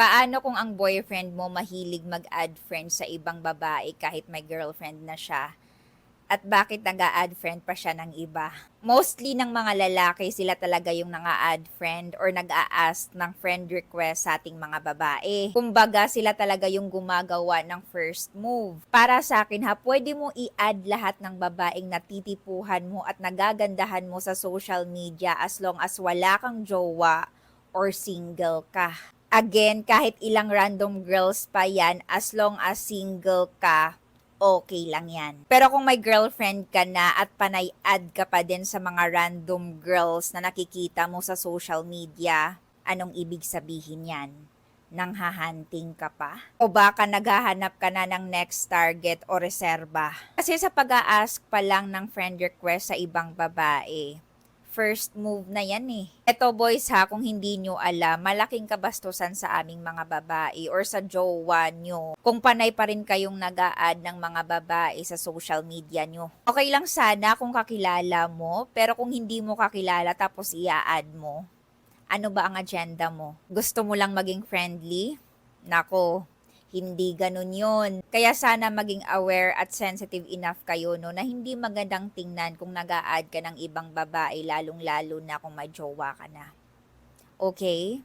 Paano kung ang boyfriend mo mahilig mag-add friends sa ibang babae kahit may girlfriend na siya? At bakit nag-a-add friend pa siya ng iba? Mostly ng mga lalaki, sila talaga yung nang-a-add friend or nag-a-ask ng friend request sa ating mga babae. Kumbaga, sila talaga yung gumagawa ng first move. Para sa akin ha, pwede mo i-add lahat ng babaeng natitipuhan mo at nagagandahan mo sa social media as long as wala kang jowa or single ka. Again, kahit ilang random girls pa yan, as long as single ka, okay lang yan. Pero kung may girlfriend ka na at panay add ka pa din sa mga random girls na nakikita mo sa social media, anong ibig sabihin yan? Nang hahunting ka pa? O baka naghahanap ka na ng next target o reserba? Kasi sa pag-a-ask pa lang ng friend request sa ibang babae, first move na yan eh. Eto boys ha, kung hindi nyo alam, malaking kabastusan sa aming mga babae or sa jowa nyo. Kung panay pa rin kayong nag ng mga babae sa social media nyo. Okay lang sana kung kakilala mo, pero kung hindi mo kakilala tapos ia-add mo, ano ba ang agenda mo? Gusto mo lang maging friendly? Nako, hindi ganun yun. Kaya sana maging aware at sensitive enough kayo no na hindi magandang tingnan kung nag add ka ng ibang babae lalong-lalo na kung may jowa ka na. Okay?